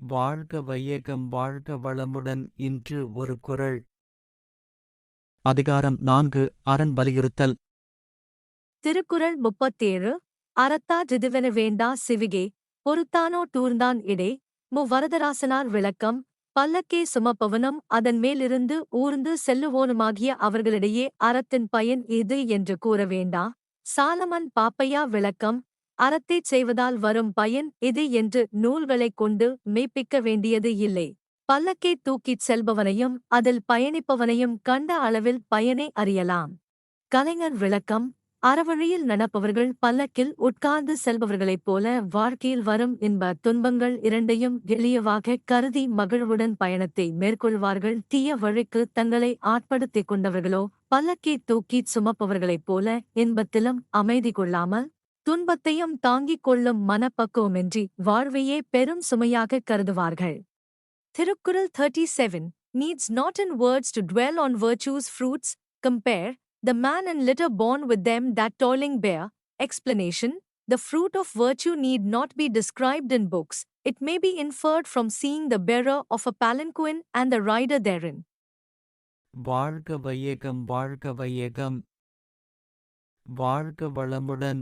வாழ்க வையகம் வாழ்க வளமுடன் இன்று ஒரு குறள் அதிகாரம் நான்கு அரண் வலியுறுத்தல். திருக்குறள் முப்பத்தேழு அறத்தா ஜிதுவென வேண்டா சிவிகே பொறுத்தானோ டூர்ந்தான் இடே மு வரதராசனார் விளக்கம் பல்லக்கே சுமப்பவனும் அதன் மேலிருந்து ஊர்ந்து செல்லுவோனுமாகிய அவர்களிடையே அறத்தின் பயன் இது என்று கூற வேண்டா சாலமன் பாப்பையா விளக்கம் அறத்தைச் செய்வதால் வரும் பயன் இது என்று நூல்களைக் கொண்டு மெய்ப்பிக்க வேண்டியது இல்லை. பல்லக்கை தூக்கிச் செல்பவனையும் அதில் பயணிப்பவனையும் கண்ட அளவில் பயனை அறியலாம். கலைஞர் விளக்கம் அறவழியில் நடப்பவர்கள் பல்லக்கில் உட்கார்ந்து செல்பவர்களைப் போல வாழ்க்கையில் வரும் இன்ப துன்பங்கள் இரண்டையும் எளியவாக கருதி மகிழ்வுடன் பயணத்தை மேற்கொள்வார்கள். தீய வழிக்கு தங்களை ஆட்படுத்திக் கொண்டவர்களோ பல்லக்கை தூக்கிச் சுமப்பவர்களைப் போல இன்பத்திலும் அமைதி கொள்ளாமல் துன்பத்தையும் தாங்கிக் கொள்ளும் மனப்பக்குவமின்றி வாழ்வையே பெரும் சுமையாக கருதுவார்கள் Thirukkural 37 needs not in words to dwell on virtue's fruits, compare, the man and litter born with them that toiling bear. Explanation The fruit of virtue need not be described in books, it may be inferred from seeing the bearer of a palanquin and the rider therein. வாழ்க வையகம் வாழ்க வையகம் வாழ்க வளமுடன்